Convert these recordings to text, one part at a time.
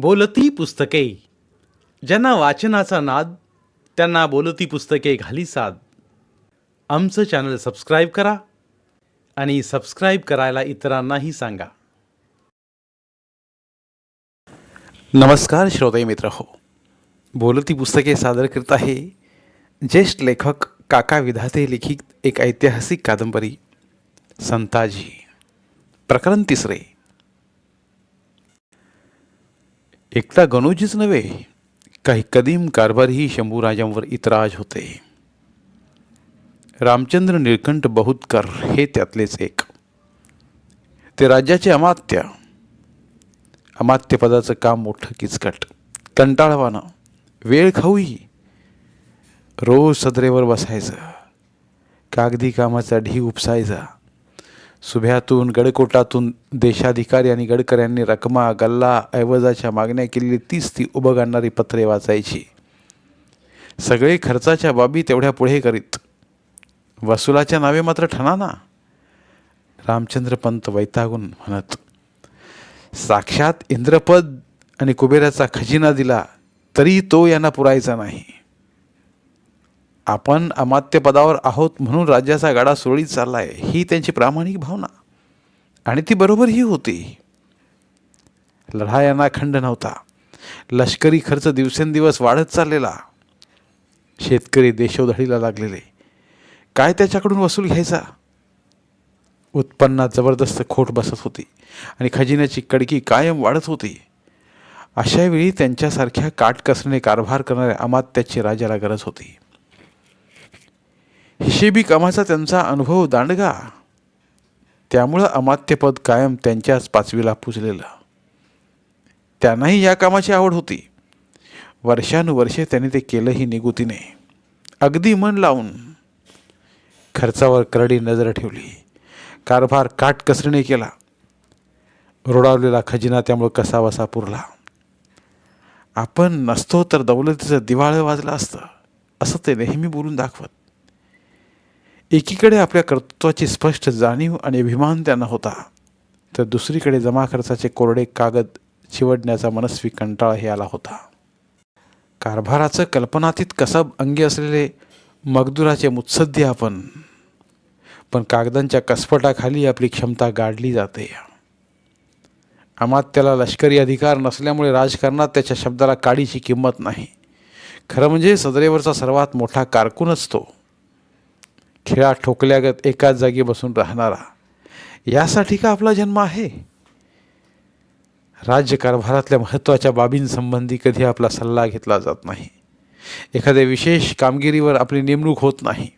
बोलती पुस्तके. ज्यांना वाचनाचा नाद त्यांना बोलती पुस्तके घाली साद. आमचं चॅनल सबस्क्राईब करा आणि सबस्क्राईब करायला इतरांनाही सांगा. नमस्कार श्रोते मित्र हो. बोलती पुस्तके सादर करत आहे ज्येष्ठ लेखक काका विधाते लिखित एक ऐतिहासिक कादंबरी संताजी. प्रकरण तिसरे. एकटा गणोजीच नव्हे काही कदीम कारभारही शंभूराजांवर इतराज होते. रामचंद्र निळकंठ बहुतकर हे त्यातलेच एक. ते राज्याचे अमात्य. अमात्यपदाचं काम मोठं किचकट. कंटाळवानं वेळ खाऊही. रोज सदरेवर बसायचं. कागदी कामाचा ढी उपसायचा. सुभ्यातून गडकोटातून देशाधिकारी आणि गडकऱ्यांनी रकमा गल्ला ऐवजाच्या मागण्या केलेली तीच ती उभं आणणारी पत्रे वाचायची. सगळे खर्चाच्या बाबी तेवढ्या पुढे करीत. वसुलाच्या नावे मात्र ठणाना रामचंद्र पंत वैतागून म्हणत साक्षात इंद्रपद आणि कुबेराचा खजिना दिला तरी तो यांना पुरायचा नाही. आपण अमात्यपदावर आहोत म्हणून राज्याचा गाडा सुरळीत आहे ही त्यांची प्रामाणिक भावना. आणि ती बरोबरही होती. लढायांना खंड नव्हता. लष्करी खर्च दिवसेंदिवस वाढत चाललेला. शेतकरी देशोधडीला लागलेले. काय त्याच्याकडून वसूल घ्यायचा? उत्पन्नात जबरदस्त खोट बसत होती आणि खजिन्याची कडकी कायम वाढत होती. अशावेळी त्यांच्यासारख्या काटकसरीने कारभार करणाऱ्या अमात्याची राजाला गरज होती. हिशेबी कामाचा त्यांचा अनुभव दांडगा. त्यामुळं अमात्यपद कायम त्यांच्याच पाचवीला पुजलेलं. त्यांनाही या कामाची आवड होती. वर्षानुवर्षे त्यांनी ते केलंही निगुतीने. अगदी मन लावून खर्चावर करडी नजर ठेवली. कारभार काटकसरीने केला. रोडावलेला खजिना त्यामुळे कसावसा पुरला. आपण नसतो तर दौलतीचं दिवाळं वाजलं असतं असं ते नेहमी बोलून दाखवत. एकीकडे आपल्या कर्तृत्वाची स्पष्ट जाणीव आणि अभिमान त्यांना होता तर दुसरीकडे जमा खर्चाचे कोरडे कागद चिवडण्याचा मनस्वी कंटाळाही आला होता. कारभाराचं कल्पनातीत कसब अंगी असलेले मगदुराचे मुत्सद्दी आपण पण कागदांच्या कसपटाखाली आपली क्षमता गाडली जाते. अमात्याला लष्करी अधिकार नसल्यामुळे राजकारणात त्याच्या शब्दाला काडीची किंमत नाही. खरं म्हणजे सदरेवरचा सर्वात मोठा कारकूनच तो खेळा ठोकल्यागत एकाच जागी बसून राहणारा. यासाठी का आपला जन्म आहे? राज्यकारभारातल्या महत्त्वाच्या बाबींसंबंधी कधी आपला सल्ला घेतला जात नाही. एखाद्या विशेष कामगिरीवर आपली नेमणूक होत नाही.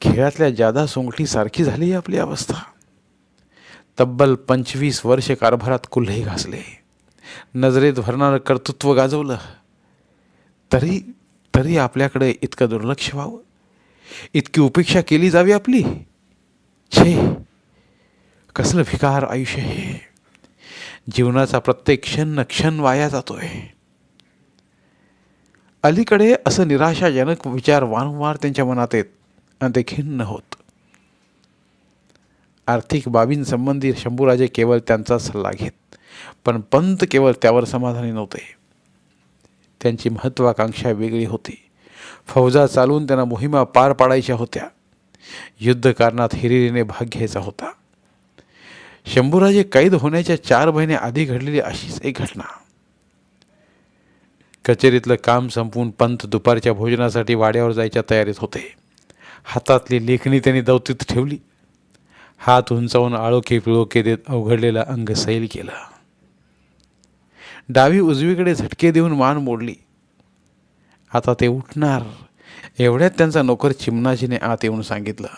खेळातल्या जादा सोंगठीसारखी झाली आहे आपली अवस्था. तब्बल पंचवीस वर्ष कारभारात कुल्हे घासले. नजरेत भरणारं कर्तृत्व गाजवलं. तरी तरी आपल्याकडे इतकं दुर्लक्ष व्हावं? इतकी उपेक्षा केली जावी आपली. छे कसलं भिकार आयुष्य हे. जीवनाचा प्रत्येक क्षण क्षण वाया जातोय. अलीकडे असं निराशाजनक विचार वारंवार त्यांच्या मनात येत आणि ते खिन्न होत. आर्थिक बाबींसंबंधी शंभूराजे केवळ त्यांचा सल्ला घेत पण पंत केवळ त्यावर समाधानी नव्हते. त्यांची महत्त्वाकांक्षा वेगळी होती. फौजा चालवून त्यांना मोहिमा पार पाडायच्या होत्या. युद्धकारणात हिरिरीने भाग घ्यायचा होता. शंभूराजे कैद होण्याच्या चार महिने आधी घडलेली अशीच एक घटना. कचेरीतलं काम संपवून पंत दुपारच्या भोजनासाठी वाड्यावर जायच्या तयारीत होते. हातातली लेखणी त्यांनी दवतीत ठेवली. हात उंचावून आळोखे पिळोखे देत अवघडलेला अंग सैल केला. डावी उजवीकडे झटके देऊन मान मोडली. आता ते उठणार. एवढ्यात त्यांचा नोकर चिमणाजीने आत येऊन सांगितलं.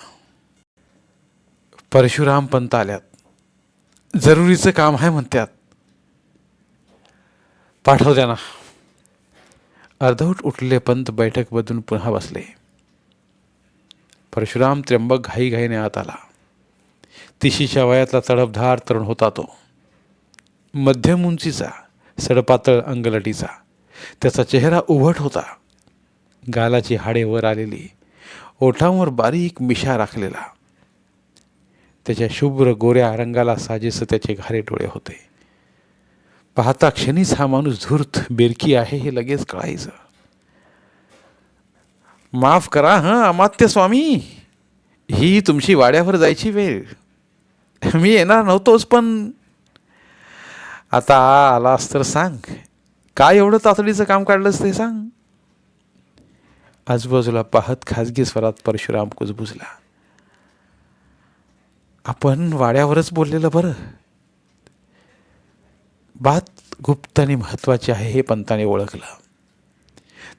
परशुराम पंत आल्यात. जरुरीचं काम आहे म्हणत्यात. पाठव त्यांना. अर्धवट उठलेले पंत बैठक बदलून पुन्हा बसले. परशुराम त्र्यंबक घाईघाईने आत आला. तिशीच्या वयातला तडपधार तरुण होता तो. मध्यम उंचीचा सडपातळ अंगलटीचा. त्याचा चेहरा उभट होता. गालाची हाडे वर आलेली. ओठांवर बारीक मिशा राखलेला. त्याच्या शुभ्र गोऱ्या रंगाला साजेसं त्याचे घारे डोळे होते. पाहता क्षणीच हा माणूस धूर्त बेरकी आहे हे लगेच कळायचं. माफ करा हं अमात्य स्वामी. ही तुमची वाड्यावर जायची वेळ. मी येणार नव्हतोच पण आता आलास तर सांग. काय एवढं तातडीचं काम काढलंस ते सांग. आजूबाजूला पाहत खाजगी स्वरात परशुराम कुजबुजला. आपण वाड्यावरच बोललेलं बरं. बात गुप्त आणि महत्त्वाची आहे हे पंताने ओळखलं.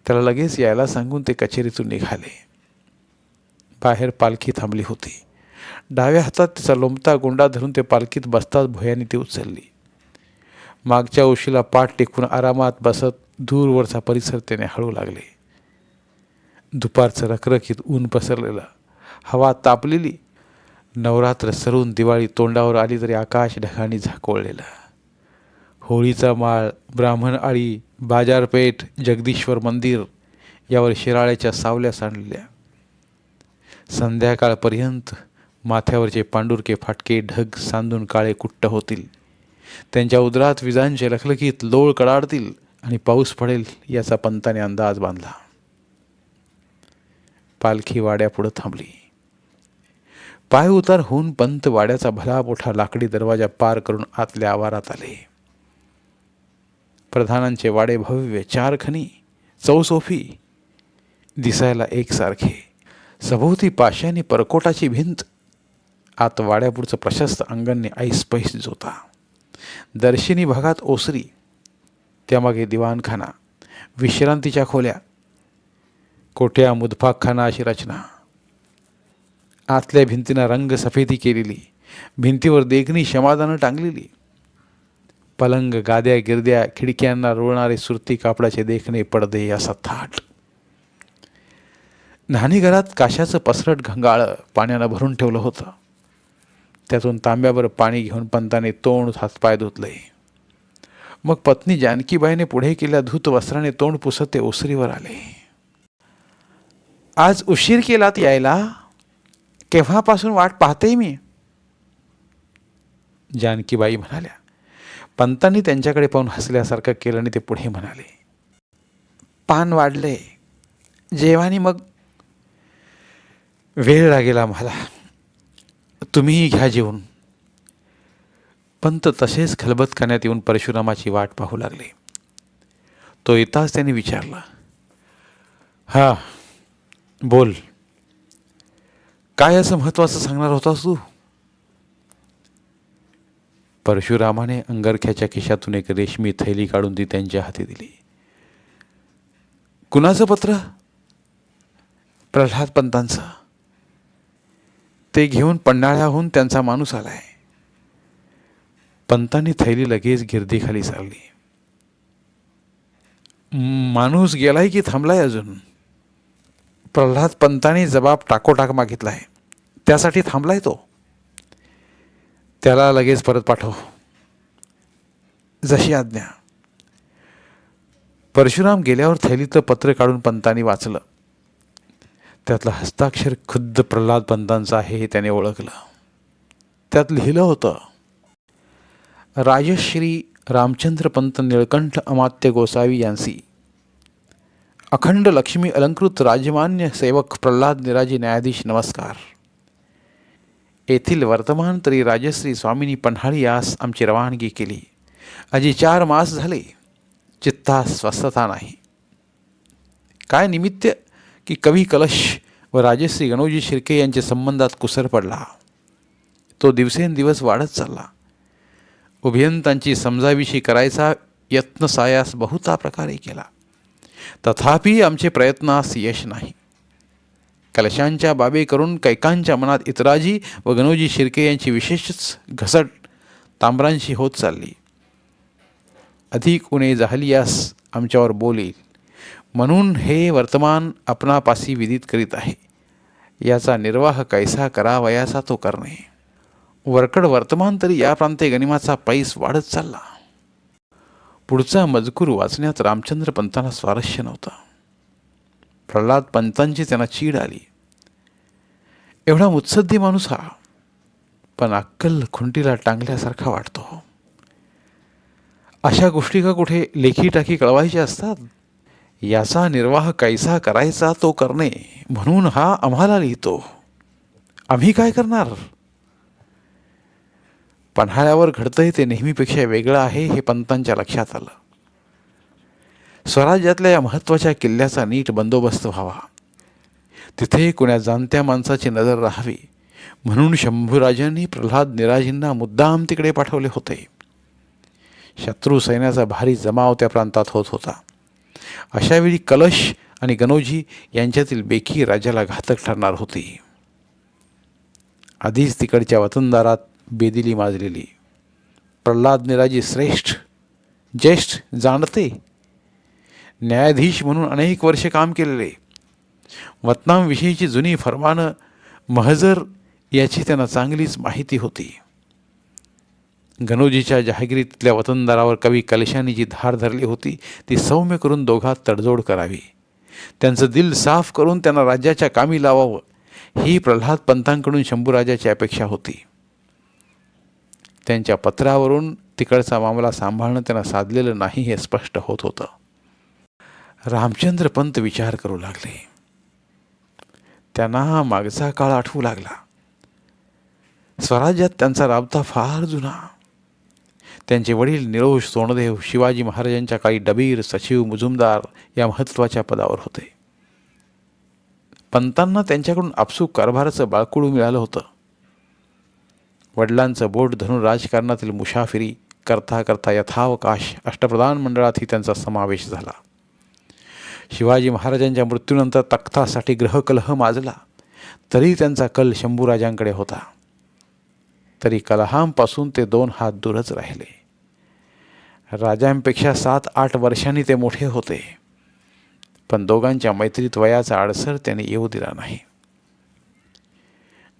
त्याला लगेच यायला सांगून ते कचेरीतून निघाले. बाहेर पालखी थांबली होती. डाव्या हातात तिचा लोंबता गुंडा धरून ते पालखीत बसताच भुयाने ती उचलली. मागच्या उशीला पाठ टेकून आरामात बसत दूरवरचा परिसर त्याने हळू लागले. दुपारचं रखरखीत ऊन पसरलेलं. हवा तापलेली. नवरात्र सरून दिवाळी तोंडावर आली तरी आकाश ढगांनी झाकोळलेलं. होळीचा माळ ब्राह्मण आळी बाजारपेठ जगदीश्वर मंदिर यावर शिराळ्याच्या सावल्या सांडलेल्या संध्याकाळपर्यंत माथ्यावरचे पांडुरके फाटके ढग सांदून काळे कुट्ट होतील. त्यांच्या उदरात विजांचे लखलखीत लोळ कडाडतील आणि पाऊस पडेल याचा पंताने अंदाज बांधला. पालखी वाड्यापुढं थांबली. पाय उतार होऊन पंत वाड्याचा भला मोठा लाकडी दरवाजा पार करून आतल्या आवारात आले. प्रधानांचे वाडे भव्य चार खनी चौसोफी दिसायला एकसारखे. सभोवती पाशाने परकोटाची भिंत. आत वाड्यापुढचं प्रशस्त अंगणने ऐस पैस जोता. दर्शिनी भागात ओसरी. त्यामागे दिवाणखाना. विश्रांतीच्या खोल्या. कोठ्या मुदफाखाना अशी रचना? आतल्या भिंतींना रंग सफेदी केलेली. भिंतीवर देखणी क्षमादानं टांगलेली. पलंग गाद्या गिरद्या खिडक्यांना रोळणारे सुरती कापडाचे देखणे पडदे असा थाट. न्हाणीघरात काशाचं पसरट घंगाळं पाण्यानं भरून ठेवलं होतं. त्यातून तांब्यावर पाणी घेऊन पंताने तोंड हातपाय धुतले. मग पत्नी जानकीबाईने पुढे केल्या धूत वस्त्राने तोंड पुसत ते ओसरीवर आले. आज उशीर केलात यायला केव्हापासून वाट पाहते मी? जानकीबाई म्हणाल्या पंतांनी त्यांच्याकडे पाहून हसल्यासारखं केलं आणि ते पुढे म्हणाले पान वाढले जेवानी मग? वेळ लागेल आम्हाला. तुम्हीही घ्या जेवून. पंत तसेच खलबतखान्यात येऊन परशुरामाची वाट पाहू लागले. तो येताच त्याने विचारला हां बोल. काय असं महत्वाचं सांगणार होतास तू? परशुरामाने अंगरख्याच्या खिशातून एक रेशमी थैली काढून ती त्यांच्या हाती दिली. कुणाचं पत्र? प्रल्हाद पंतांचं. ते घेऊन पन्हाळ्याहून त्यांचा माणूस आलाय. पंतांनी थैली लगेच गिरदीखाली चालली माणूस गेलाय की थांबलाय अजून? प्रल्हाद पंतांनी जबाब टाकोटाक मागितला आहे. त्यासाठी थांबलाय तो. त्याला लगेच परत पाठव. जशी आज्ञा. परशुराम गेल्यावर थैलीतलं पत्र काढून पंतांनी वाचलं. त्यातलं हस्ताक्षर खुद्द प्रल्हाद पंतांचं आहे हे त्याने ओळखलं. त्यात लिहिलं होतं राजश्री रामचंद्र पंत निळकंठ अमात्य गोसावी यांसी अखंड लक्ष्मी अलंकृत राजमान्य सेवक प्रल्हाद निराजी न्यायाधीश नमस्कार. येथील वर्तमान तरी राजश्री स्वामिनी पन्हाळी यास आमची रवानगी केली. अजी चार मास झाले चित्ता स्वस्थता नाही. काय निमित्त की कवी कलश व राजश्री गणोजी शिर्के यांच्या संबंधात कुसर पडला? तो दिवसेंदिवस वाढत चालला. उभयंतांची समजाविषयी करायचा यत्न सायास बहुता प्रकारे केला. तथापि आमचे प्रयत्नास यश नाही. कलशांच्या बाबी करून कैकांच्या मनात इतराजी व गणोजी शिर्के यांची विशेषच घसट तांबरांशी होत चालली. अधिक उणे झालियास आमच्यावर बोलील म्हणून हे वर्तमान आपणापासी विदित करीत आहे. याचा निर्वाह कैसा करावयाचा तो करणे. वरकड वर्तमान तरी या प्रांते गनिमाचा पैस वाढत चालला. पुढचा मजकूर वाचण्यात रामचंद्र पंतांना स्वारस्य नव्हता. प्रल्हाद पंतांची त्यांना चीड आली. एवढा मुत्सद्दी माणूस हा पण अक्कल खुंटीला टांगल्यासारखा वाटतो. अशा गोष्टी का कुठे लेखी टाकी कळवायच्या असतात? याचा निर्वाह कैसा करायचा तो करणे म्हणून हा आम्हाला लिहितो. आम्ही काय करणार? पन्हाळ्यावर घडतंय ते नेहमीपेक्षा वेगळं आहे हे पंतांच्या लक्षात आलं. स्वराज्यातल्या या महत्त्वाच्या किल्ल्याचा नीट बंदोबस्त व्हावा. तिथे कुण्या जाणत्या माणसाची नजर राहावी म्हणून शंभूराजांनी प्रल्हाद निराजींना मुद्दाम तिकडे पाठवले होते. शत्रू सैन्याचा भारी जमाव त्या प्रांतात होत होता. अशावेळी कलश आणि गणोजी यांच्यातील बेकी राजाला घातक ठरणार होती. आधीच तिकडच्या वतनदारात बेदिली माजलेली. प्रल्हाद निराजी श्रेष्ठ ज्येष्ठ जाणते. न्यायाधीश म्हणून अनेक वर्षे काम केलेले. वतनांविषयीची जुनी फरमानं महजर याची त्यांना चांगलीच माहिती होती. गणोजीच्या जहागिरीतल्या वतनदारावर कवी कलशाने जी धार धरली होती. ती सौम्य करून दोघात तडजोड करावी. त्यांचं दिल साफ करून त्यांना राज्याच्या कामी लावावं. ही प्रल्हाद पंतांकडून शंभूराजाची अपेक्षा होती. त्यांच्या पत्रावरून तिकडचा मामला सांभाळणं त्यांना साधलेलं नाही हे स्पष्ट होत होतं. रामचंद्र पंत विचार करू लागले. त्यांना हा मागचा काळ आठवू लागला. स्वराज्यात त्यांचा राबता फार जुना. त्यांचे वडील निरोष सोनदेव शिवाजी महाराजांच्या काही डबीर सचिव मुजुमदार या महत्त्वाच्या पदावर होते. पंतांना त्यांच्याकडून आपसूक कारभाराचं बाळकुळू मिळालं होतं. वडिलांचं बोट धरून राजकारणातील मुसाफिरी करता करता यथावकाश अष्टप्रधान मंडळातही त्यांचा समावेश झाला. शिवाजी महाराजांच्या मृत्यूनंतर तख्तासाठी ग्रहकलह माजला. तरी त्यांचा कल शंभूराजांकडे होता. तरी कलहांपासून ते दोन हात दूरच राहिले. राजांपेक्षा सात आठ वर्षांनी ते मोठे होते. पण दोघांच्या मैत्रीत वयाचा अडसर त्याने येऊ दिला नाही.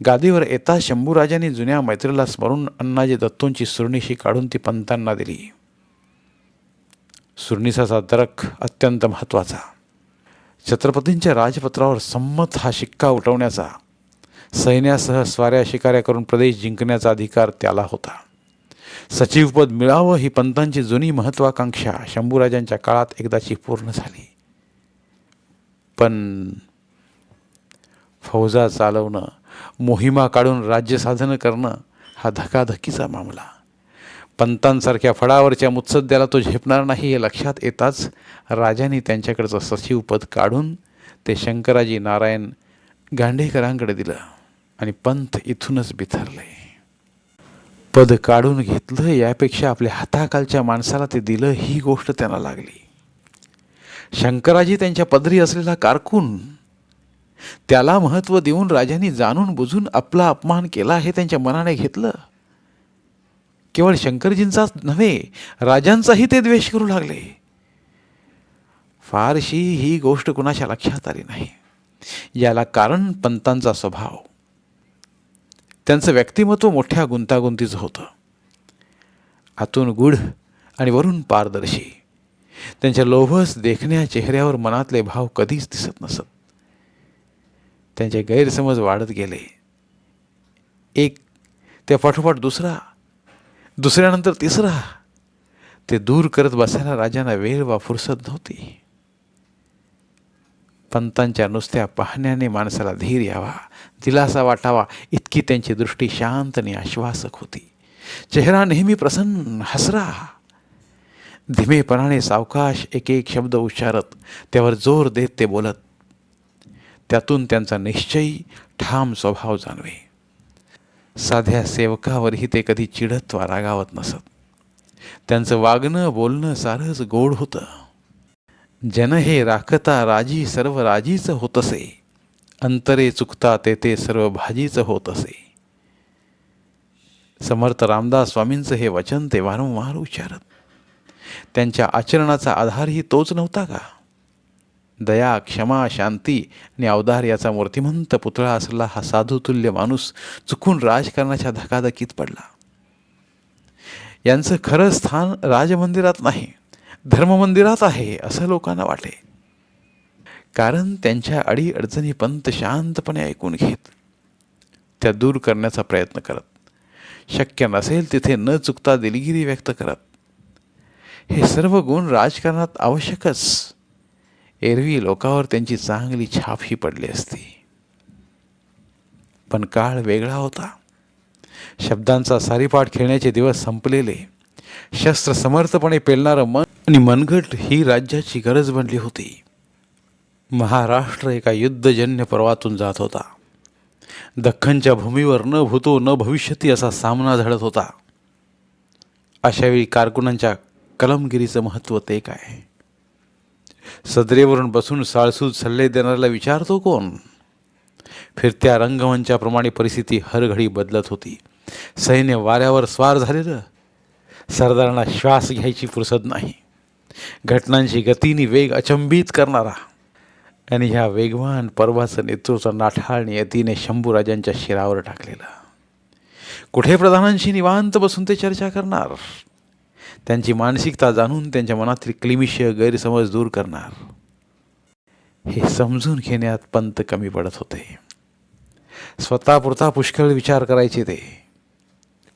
गादीवर येता शंभूराजांनी जुन्या मैत्रीला स्मरून अण्णाजी दत्तोंची सुरणीशी काढून ती पंतांना दिली. सुरणीसाचा दरक अत्यंत महत्त्वाचा. छत्रपतींच्या राजपत्रावर संमत हा शिक्का उठवण्याचा. सैन्यासह स्वाऱ्या शिकाऱ्या करून प्रदेश जिंकण्याचा अधिकार त्याला होता. सचिवपद मिळावं ही पंतांची जुनी महत्त्वाकांक्षा शंभूराजांच्या काळात एकदाची पूर्ण झाली. पण फौजा चालवणं मोहिमा काढून राज्यसाधनं करणं हा धकाधकीचा मामला. पंतांसारख्या फळावरच्या मुत्सद्याला तो झेपणार नाही हे लक्षात येताच राजांनी त्यांच्याकडचं सचिवपद काढून ते शंकराजी नारायण गांडेकरांकडे दिलं आणि पंत इथूनच बिथरले. पद काढून घेतलं यापेक्षा आपल्या हाताखालच्या माणसाला ते दिलं ही गोष्ट त्यांना लागली. शंकराजी त्यांच्या पदरी असलेला कारकून त्याला महत्त्व देऊन राजांनी जाणून बुजून आपला अपमान केला हे त्यांच्या मनाने घेतलं. केवळ शंकरजींचाच नव्हे राजांचाही ते द्वेष करू लागले. फारशी ही गोष्ट कुणाच्या लक्षात आली नाही. याला कारण पंतांचा स्वभाव. त्यांचं व्यक्तिमत्व मोठ्या गुंतागुंतीचं होतं. आतून गुढ आणि वरून पारदर्शी. त्यांच्या लोभस देखण्या चेहऱ्यावर मनातले भाव कधीच दिसत नसत. त्यांचे गैरसमज वाढत गेले. एक त्या पाठोपाठ दुसरा दुसऱ्यानंतर तिसरा. ते दूर करत बसायला राजांना वेळ वा फुरसत नव्हती. पंतांच्या नुसत्या पाहण्याने माणसाला धीर यावा दिलासा वाटावा इतकी त्यांची दृष्टी शांत आणि आश्वासक होती. चेहरा नेहमी प्रसन्न हसरा. धीमेपणाने सावकाश एक एक शब्द उच्चारत त्यावर जोर देत ते बोलत त्यातून त्यांचा निश्चयी ठाम स्वभाव जाणवे. साध्या सेवकावरही ते कधी चिडत वा रागावत नसत. त्यांचं वागणं बोलणं सारंच गोड होतं. जन हे राखता राजी सर्व राजीचं होत असे अंतरे चुकता ते ते सर्व भाजीचं होत असे समर्थ रामदास स्वामींचं हे वचन ते वारंवार उच्चारत. त्यांच्या आचरणाचा आधारही तोच नव्हता का? दया क्षमा शांती आणि अवधार याचा मूर्तिमंत पुतळा असलेला हा साधुतुल्य माणूस चुकून राजकारणाच्या धकाधकीत पडला. यांचं खरं स्थान राजमंदिरात नाही धर्ममंदिरात आहे असं लोकांना वाटे. कारण त्यांच्या अडी अडचणी पंत शांतपणे ऐकून घेत. त्या दूर करण्याचा प्रयत्न करत. शक्य नसेल तिथे न चुकता दिलगिरी व्यक्त करत. हे सर्व गुण राजकारणात आवश्यकच. एरवी लोकावर त्यांची चांगली छापही पडली असती. पण काळ वेगळा होता. शब्दांचा सारीपाठ खेळण्याचे दिवस संपलेले. शस्त्र समर्थपणे पेलणारं मन आणि मनगट ही राज्याची गरज बनली होती. महाराष्ट्र एका युद्धजन्य पर्वातून जात होता. दख्खनच्या भूमीवर न भूतो न भविष्यती असा सामना झडत होता. अशावेळी कारकुनांच्या कलमगिरीचं महत्त्व ते काय? सदरेवरून बसून साळसूद सल्ले देणाऱ्याला विचारतो कोण? फिरत्या रंगमंचाप्रमाणे परिस्थिती हरघडी बदलत होती. सैन्य वाऱ्यावर स्वार झालेलं. सरदारांना श्वास घ्यायची फुरसत नाही. घटनांची गतीने वेग अचंबित करणारा. आणि ह्या वेगवान पर्वाचं नेतृत्व नाठाळणी अतीने शंभूराजांच्या शिरावर टाकलेलं. कुठे प्रधानांशी निवांत बसून ते चर्चा करणार? त्यांची मानसिकता जाणून त्यांच्या मनातील क्लिमिष्य गैरसमज दूर करणार. हे समजून घेण्यात पंत कमी पडत होते. स्वतःपुरता पुष्कळ विचार करायचे ते.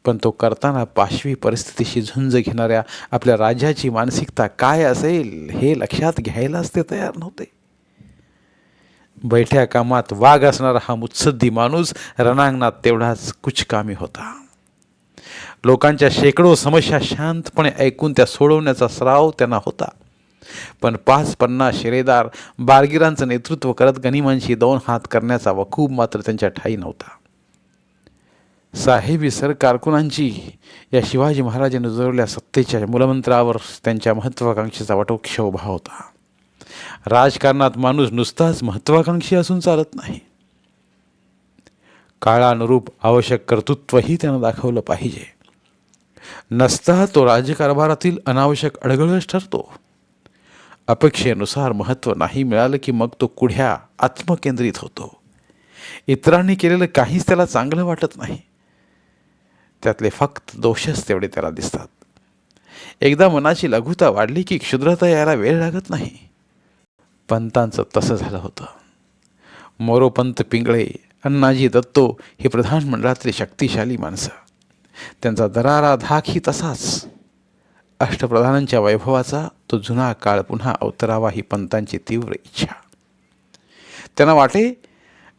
पण तो करताना पाशवी परिस्थितीशी झुंज घेणाऱ्या आपल्या राजाची मानसिकता काय असेल हे लक्षात घ्यायलाच ते तयार नव्हते. बैठ्या कामात वाघ असणारा हा मुत्सद्दी माणूस रणांगणात तेवढाच कुचकामी होता. लोकांच्या शेकडो समस्या शांतपणे ऐकून त्या सोडवण्याचा सराव त्यांना होता. पण पाच पन्नास शिरेदार बारगिरांचं नेतृत्व करत गनिमांशी दोन हात करण्याचा वखूब मात्र त्यांच्या ठाई नव्हता. साहेबी सर कारकुनांची या शिवाजी महाराजांनी उजवलेल्या सत्तेच्या मूलमंत्रावर त्यांच्या महत्त्वाकांक्षेचा वटोक्ष उभा होता. राजकारणात माणूस नुसताच महत्त्वाकांक्षी असून चालत नाही. काळानुरूप आवश्यक कर्तृत्वही त्यांना दाखवलं पाहिजे. नसता तो राज्यकारभारातील अनावश्यक अडगळच ठरतो. अपेक्षेनुसार महत्त्व नाही मिळालं की मग तो कुढ्या आत्मकेंद्रित होतो. इतरांनी केलेलं काहीच त्याला चांगलं वाटत नाही. त्यातले फक्त दोषच तेवढे त्याला दिसतात. एकदा मनाची लघुता वाढली की क्षुद्रता यायला वेळ लागत नाही. पंतांचं तसं झालं होतं. मोरोपंत पिंगळे अण्णाजी दत्तो हे प्रधानमंडळातले शक्तिशाली माणसं. त्यांचा दरारा धाक ही तसाच. अष्टप्रधानांच्या वैभवाचा तो जुना काळ पुन्हा अवतरावा ही पंतांची तीव्र इच्छा. त्यांना वाटे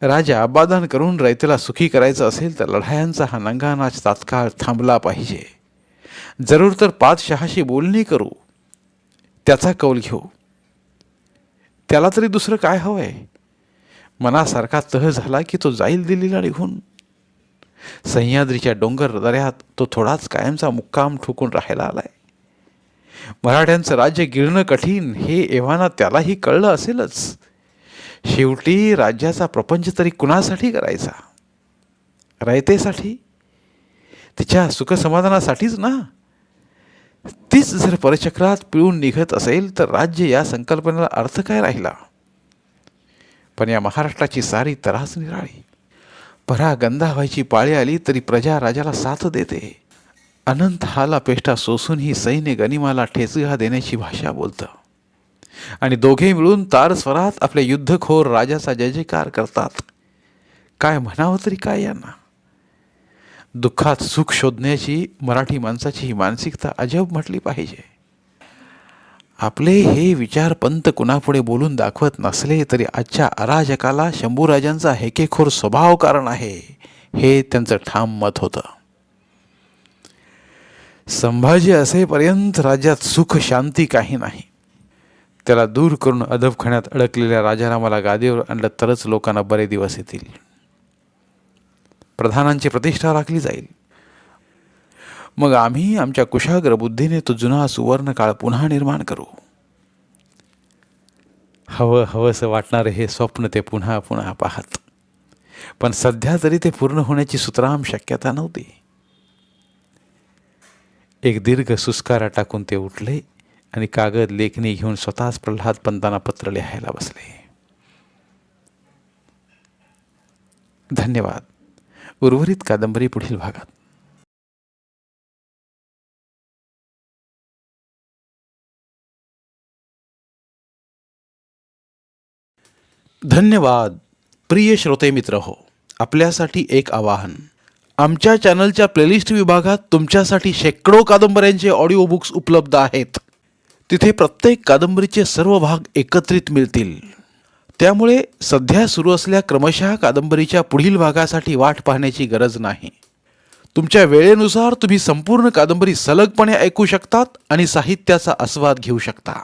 राजा अबादान करून रयतेला सुखी करायचं असेल तर लढायांचा हा नंगानाच तात्काळ थांबला पाहिजे. जरूर तर पादशहाशी बोलणी करू. त्याचा कौल घेऊ. त्याला तरी दुसरं काय हवंय? मनासारखा तह झाला की तो जाईल दिल्लीला निघून. सह्याद्रीच्या डोंगर दऱ्यात तो थोडाच कायमचा मुक्काम ठोकून राहायला आलाय. मराठ्यांचं राज्य गिळणं कठीण हे एव्हाना त्यालाही कळलं असेलच. शेवटी राज्याचा प्रपंच तरी कुणासाठी करायचा? रयतेसाठी? तिच्या सुखसमाधानासाठीच ना? तीच जर परचक्रात पिळून निघत असेल तर राज्य या संकल्पनेला अर्थ काय राहिला? पण या महाराष्ट्राची सारी तरास निराळी. परा गंधा व्हायची पाळी आली तरी प्रजा राजाला साथ देते. अनंत हाला पेष्टा सोसून ही सैन्य गनिमाला ठेचगा देण्याची भाषा बोलतं. आणि दोघे मिळून तार स्वरात आपल्या युद्धखोर राजाचा जय जयकार करतात. काय म्हणावं तरी काय यांना? दुःखात सुख शोधण्याची मराठी माणसाची ही मानसिकता अजब म्हटली पाहिजे. आपले हे विचार पंत कुणापुढे बोलून दाखवत नसले तरी आजच्या अराजकाला शंभूराजांचा हेकेखोर स्वभाव कारण आहे हे त्यांचं ठाम मत होतं. संभाजी असेपर्यंत राज्यात सुख शांती काही नाही. त्याला दूर करून अदबखाण्यात अडकलेल्या राजारामाला गादीवर आणलं तरच लोकांना बरे दिवस येतील. प्रधानांची प्रतिष्ठा राखली जाईल. मग आम्ही आमच्या कुशाग्र बुद्धीने तो जुना सुवर्ण काळ पुन्हा निर्माण करू. हवं हवंसं वाटणारे हे स्वप्न ते पुन्हा पुन्हा पाहत. पण सध्या तरी ते पूर्ण होण्याची सुतराम शक्यता नव्हती. एक दीर्घ सुस्कारा टाकून ते उठले आणि कागद लेखणी घेऊन स्वतःच प्रल्हाद पंतांना पत्र लिहायला बसले. धन्यवाद. उर्वरित कादंबरी पुढील भागात. धन्यवाद प्रिय श्रोते मित्र हो आपल्यासाठी एक आवाहन. आमच्या चॅनलच्या प्लेलिस्ट विभागात तुमच्यासाठी शेकडो कादंबऱ्यांचे ऑडिओ बुक्स उपलब्ध आहेत. तिथे प्रत्येक कादंबरीचे सर्व भाग एकत्रित मिळतील. त्यामुळे सध्या सुरू असल्या क्रमशः कादंबरीच्या पुढील भागासाठी वाट पाहण्याची गरज नाही. तुमच्या वेळेनुसार तुम्ही संपूर्ण कादंबरी सलगपणे ऐकू शकतात आणि साहित्याचा आस्वाद घेऊ शकता.